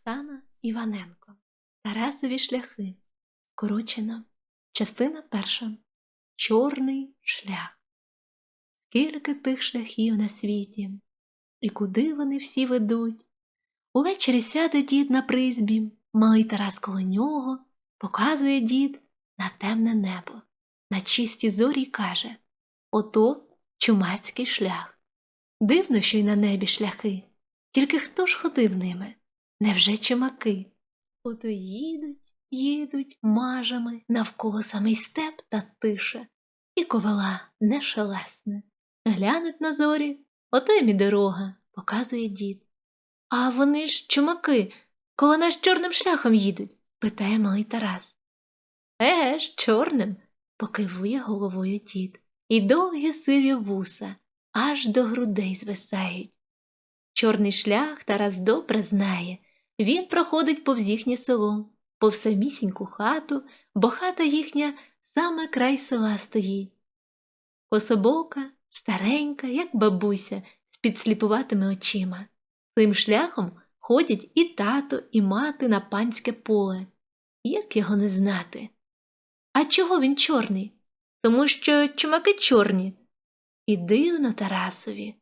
Оксана Іваненко. Тарасові шляхи. Скорочено. Частина перша. Чорний шлях. Скільки тих шляхів на світі, і куди вони всі ведуть. Увечері сяде дід на призбі, малий Тарас коло нього, показує дід на темне небо, на чисті зорі й каже Ото чумацький шлях. Дивно, що й на небі шляхи, тільки хто ж ходив ними? Невже чумаки? Ото їдуть, їдуть мажами навколо самий степ та тиша, і ковила не шелесне. Глянуть на зорі, ото і дорога, показує дід. А вони ж чумаки, коло нас чорним шляхом їдуть? питає малий Тарас. Еге ж, чорним, покивує головою дід, і довгі сиві вуса аж до грудей звисають. Чорний шлях Тарас добре знає. Він проходить повз їхнє село, повз самісіньку хату, бо хата їхня саме край села стоїть. Кособока, старенька, як бабуся, з підсліпуватими очима. Цим шляхом ходять і тато, і мати на панське поле. Як його не знати? А чого він чорний? Тому що чумаки чорні. І дивно Тарасові.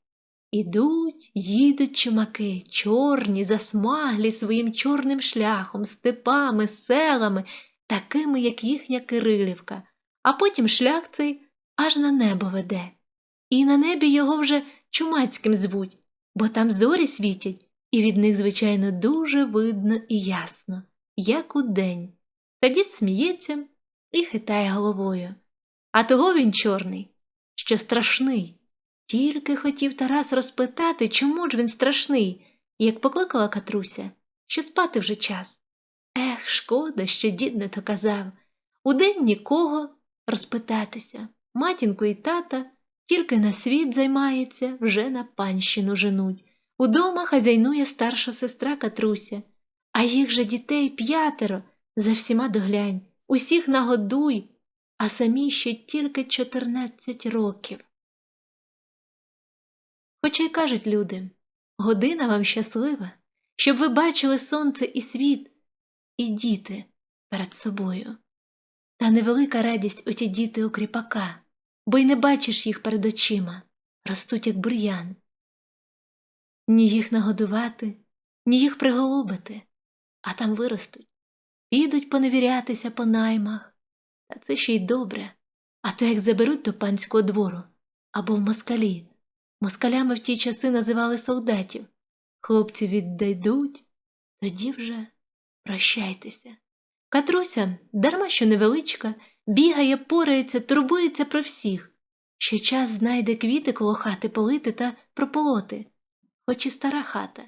Ідуть, їдуть чумаки, чорні, засмаглі своїм чорним шляхом, степами, селами, такими, як їхня Кирилівка, а потім шлях цей аж на небо веде. І на небі його вже чумацьким звуть, бо там зорі світять, і від них, звичайно, дуже видно і ясно, як удень. Та дід сміється і хитає головою. А того він чорний, що страшний. Тільки хотів Тарас розпитати, чому ж він страшний, як покликала Катруся, що спати вже час. Ех, шкода, що дід не то казав. Удень нікого розпитатися. Матінку і тата тільки на світ займається, вже на панщину женуть. Удома хазяйнує старша сестра Катруся, а їх же дітей п'ятеро, за всіма доглянь, усіх нагодуй, а самі ще тільки чотирнадцять років. Хоча й кажуть люди, година вам щаслива, щоб ви бачили сонце і світ, і діти перед собою. Та невелика радість оті діти у кріпака, бо й не бачиш їх перед очима, ростуть, як бур'ян. Ні їх нагодувати, ні їх приголубити, а там виростуть, підуть поневірятися по наймах. Та це ще й добре, а то як заберуть до панського двору або в москалі. Москалями в ті часи називали солдатів. Хлопці віддайдуть, тоді вже прощайтеся. Катруся, дарма що невеличка, бігає, порається, турбується про всіх. Ще час знайде квіти коло хати полити та прополоти, хоч і стара хата.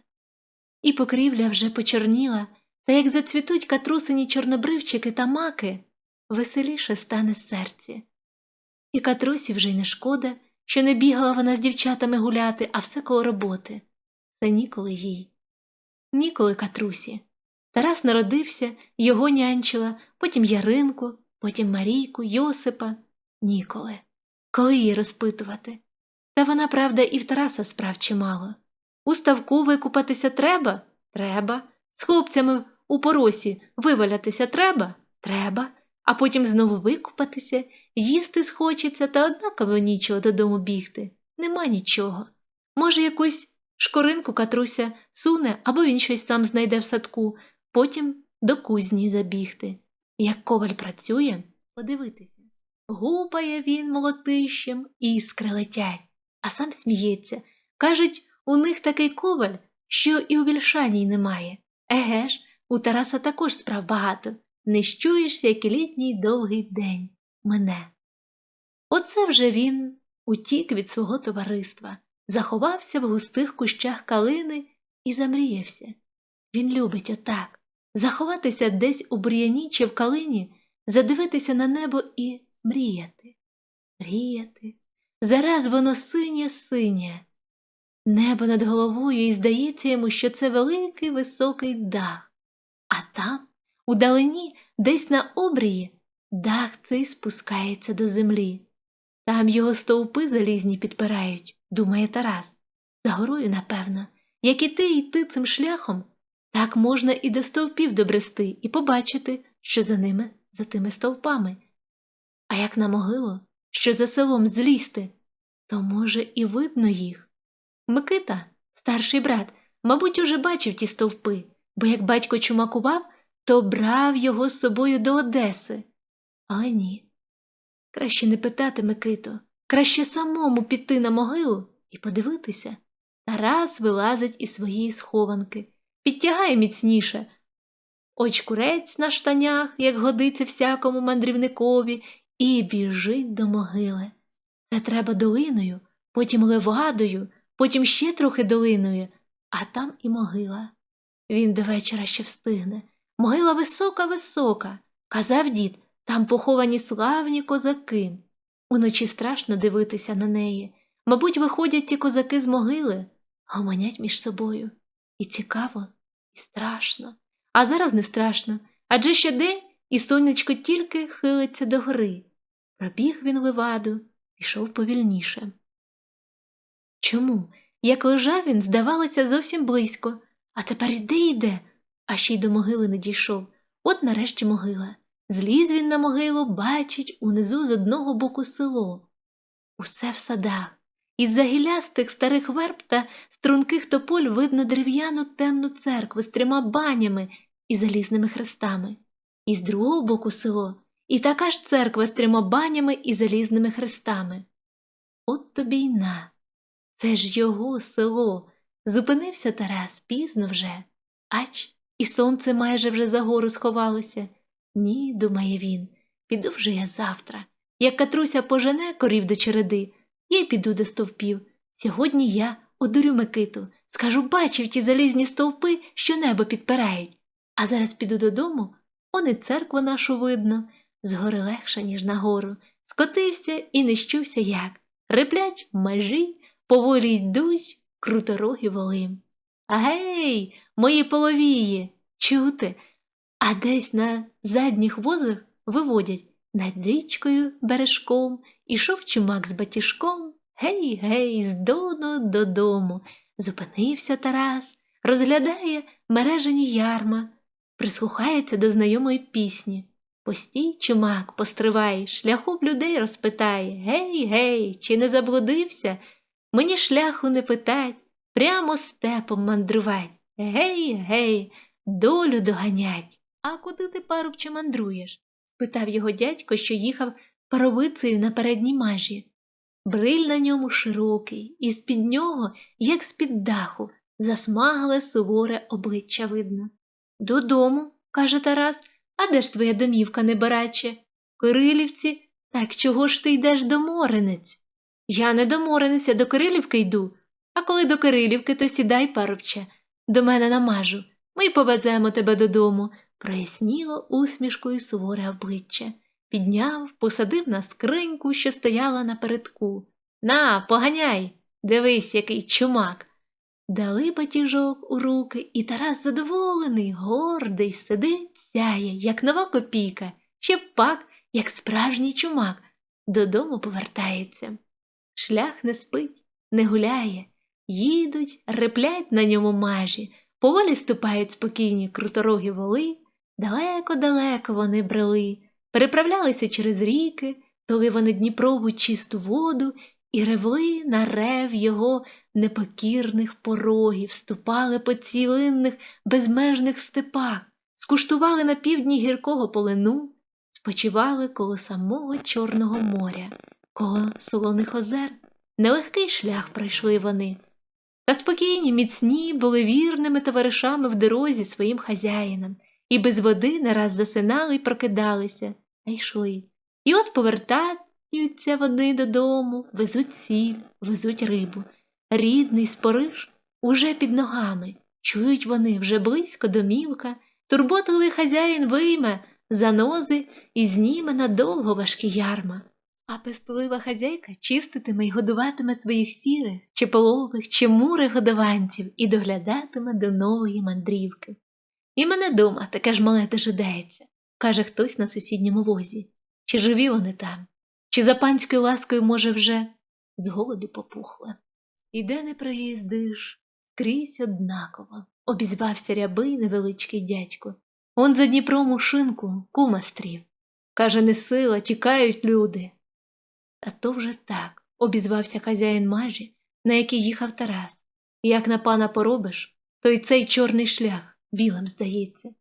І покрівля вже почорніла, та як зацвітуть катрусині чорнобривчики та маки, веселіше стане серці. І катрусі вже й не шкода що не бігала вона з дівчатами гуляти, а все коло роботи. Це ніколи їй. Ніколи катрусі. Тарас народився, його нянчила, потім Яринку, потім Марійку, Йосипа. Ніколи. Коли її розпитувати? Та вона, правда, і в Тараса справ чимало. У ставку викупатися треба? Треба. З хлопцями у поросі вивалятися треба? Треба а потім знову викупатися, їсти схочеться, та однаково нічого додому бігти. Нема нічого. Може, якусь шкоринку катруся суне, або він щось сам знайде в садку, потім до кузні забігти. Як коваль працює, подивитися. Гупає він молотищем, іскри летять, а сам сміється. Кажуть, у них такий коваль, що і у вільшаній немає. Еге ж, у Тараса також справ багато не щуєшся, як і літній довгий день мене. Оце вже він утік від свого товариства, заховався в густих кущах калини і замріявся. Він любить отак заховатися десь у бур'яні чи в калині, задивитися на небо і мріяти, мріяти. Зараз воно синє синє. Небо над головою, і здається йому, що це великий високий дах, а там Удалині, десь на обрії, дах цей спускається до землі. Там його стовпи залізні підпирають, думає Тарас. За горою, напевно, як і ти йти цим шляхом, Так можна і до стовпів добрести, і побачити, що за ними, за тими стовпами. А як на могилу, що за селом злізти, то, може, і видно їх. Микита, старший брат, мабуть, уже бачив ті стовпи, бо як батько чумакував, то брав його з собою до Одеси. Але ні. Краще не питати Микито, краще самому піти на могилу і подивитися. Тарас вилазить із своєї схованки, підтягає міцніше. Очкурець на штанях, як годиться всякому мандрівникові, і біжить до могили. Це треба долиною, потім левадою, потім ще трохи долиною, а там і могила. Він до вечора ще встигне. Могила висока, висока, казав дід, там поховані славні козаки. Уночі страшно дивитися на неї. Мабуть, виходять ті козаки з могили, гомонять між собою. І цікаво, і страшно. А зараз не страшно, адже ще день, і сонечко тільки хилиться до гори. Пробіг він леваду, пішов повільніше. Чому? Як лежав він, здавалося, зовсім близько, а тепер йде йде, а ще й до могили не дійшов. От нарешті могила. Зліз він на могилу, бачить унизу з одного боку село. Усе в садах. Із-за гілястих старих верб та струнких тополь видно дерев'яну темну церкву з трьома банями і залізними хрестами. І з другого боку село, і така ж церква з трьома банями і залізними хрестами. От тобі й на. Це ж його село. Зупинився Тарас пізно вже. Ач, і сонце майже вже за гору сховалося. Ні, думає він, піду вже я завтра. Як Катруся пожене корів до череди, я й піду до стовпів. Сьогодні я одурю Микиту, скажу, бачив ті залізні стовпи, що небо підпирають. А зараз піду додому, он і церкву нашу видно, згори легше, ніж нагору. Скотився і не як. Реплять межі, поволі йдуть круторогі воли. Гей, мої половії, чути, а десь на задніх возах виводять над річкою бережком ішов чумак з батіжком. Гей, гей, з дону додому. Зупинився Тарас, розглядає мережені ярма, прислухається до знайомої пісні. Постій, чумак, постривай, шляху б людей розпитай. Гей, гей, чи не заблудився? Мені шляху не питать, прямо степом мандрувать. Гей, гей, долю доганять. А куди ти, парубче, мандруєш? спитав його дядько, що їхав паровицею на передній мажі. Бриль на ньому широкий, і з-під нього, як з-під даху, засмагле суворе обличчя видно. Додому, каже Тарас, а де ж твоя домівка, небараче? Кирилівці, так чого ж ти йдеш до Моренець? Я не до Моренеця, до Кирилівки йду, а коли до Кирилівки, то сідай, парубче, до мене намажу. Ми повеземо тебе додому, проясніло усмішкою суворе обличчя. Підняв, посадив на скриньку, що стояла напередку. На, поганяй, дивись, який чумак. Дали батіжок у руки, і Тарас задоволений, гордий, сидить, сяє, як нова копійка, ще пак, як справжній чумак, додому повертається. Шлях не спить, не гуляє, їдуть, реплять на ньому мажі, поволі ступають спокійні круторогі воли, далеко-далеко вони брели, переправлялися через ріки, пили вони Дніпрову чисту воду і ревли на рев його непокірних порогів, ступали по цілинних безмежних степах, скуштували на півдні гіркого полину, спочивали коло самого Чорного моря, коло солоних озер. Нелегкий шлях пройшли вони. Та спокійні, міцні були вірними товаришами в дорозі своїм хазяїнам, і без води не раз засинали й прокидалися, а йшли. І от повертаються вони додому, везуть сіль, везуть рибу. Рідний спориш уже під ногами. Чують вони вже близько домівка, турботливий хазяїн вийме занози і зніме надовго важкі ярма. А пестлива хазяйка чиститиме й годуватиме своїх сірих, чи полових, чи мурих годованців і доглядатиме до нової мандрівки. І мене дома таке ж мале дожидається, каже хтось на сусідньому возі. Чи живі вони там, чи за панською ласкою, може, вже з голоду попухли. І де не приїздиш, скрізь однаково, обізвався рябий невеличкий дядько. Он за Дніпром у шинку кума стрів. Каже, не сила, тікають люди. Та то вже так, обізвався хазяїн мажі, на який їхав Тарас. Як на пана поробиш, то й цей чорний шлях білим здається.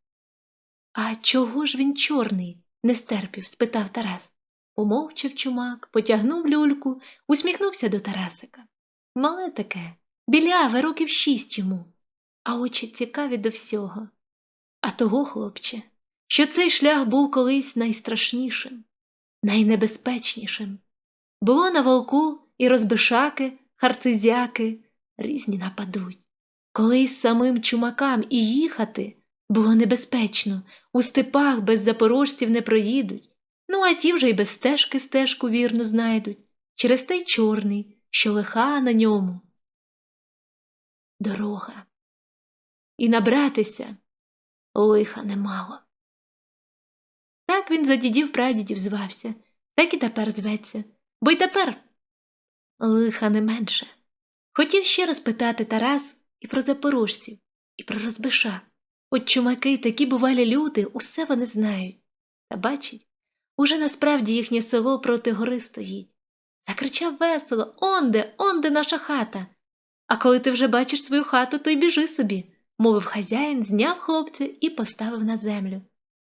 А чого ж він чорний? не стерпів, спитав Тарас. Помовчав чумак, потягнув люльку, усміхнувся до Тарасика. Мале таке, біляве, років шість йому, а очі цікаві до всього. А того, хлопче, що цей шлях був колись найстрашнішим, найнебезпечнішим. Було на волку і розбишаки, харцизяки різні нападуть. Колись самим чумакам і їхати було небезпечно, у степах без запорожців не проїдуть, ну а ті вже й без стежки стежку вірно знайдуть, через той чорний, що лиха на ньому. Дорога. І набратися лиха немало. Так він за дідів прадідів звався, так і тепер зветься, бо й тепер лиха не менше. Хотів ще раз питати Тарас і про запорожців, і про розбиша. От чумаки такі бувалі люди, усе вони знають. Та бачить, уже насправді їхнє село проти гори стоїть. Закричав весело Онде, онде наша хата. А коли ти вже бачиш свою хату, то й біжи собі, мовив хазяїн, зняв хлопця і поставив на землю.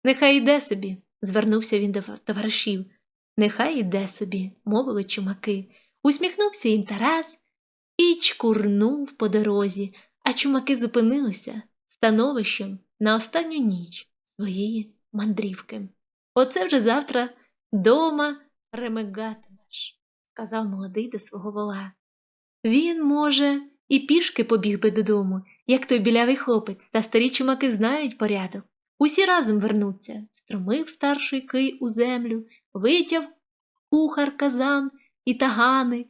Нехай йде собі, звернувся він до товаришів. Нехай йде собі, мовили чумаки. Усміхнувся їм Тарас і чкурнув по дорозі, а чумаки зупинилися становищем на останню ніч своєї мандрівки. Оце вже завтра дома ремегатимеш, сказав молодий до свого вола. Він, може, і пішки побіг би додому, як той білявий хлопець, та старі чумаки знають порядок. Усі разом вернуться, стромив старший кий у землю, витяв кухар казан і тагани,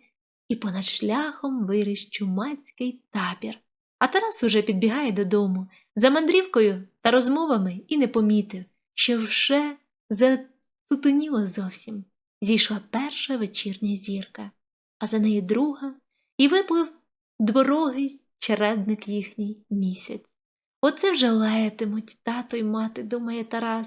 і понад шляхом виріс чумацький табір. А Тарас уже підбігає додому, за мандрівкою та розмовами і не помітив, що вже зацутоніло зовсім. Зійшла перша вечірня зірка, а за нею друга, і виплив дворогий чередник їхній місяць. Оце вже лаятимуть тато й мати, думає Тарас.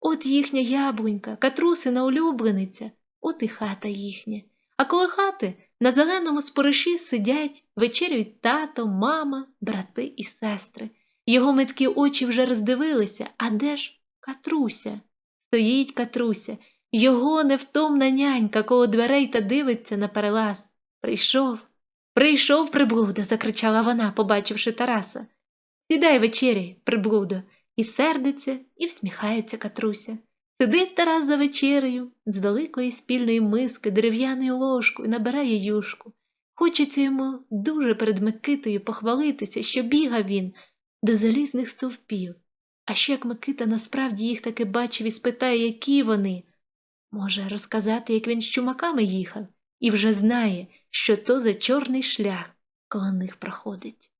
От їхня яблунька, катрусина улюблениця, от і хата їхня. А коло хати на зеленому спориші сидять, вечерюють тато, мама, брати і сестри. Його меткі очі вже роздивилися, а де ж Катруся? Стоїть Катруся, його невтомна нянька коло дверей та дивиться на перелаз. Прийшов, прийшов, приблуда, закричала вона, побачивши Тараса. Сідай вечері, приблудо, і сердиться, і всміхається Катруся. Сидить Тарас за вечерею, з великої спільної миски, дерев'яною ложкою, набирає юшку. Хочеться йому дуже перед Микитою похвалитися, що бігав він до залізних стовпів. А ще як Микита насправді їх таки бачив і спитає, які вони. Може, розказати, як він з чумаками їхав, і вже знає, що то за чорний шлях коло них проходить.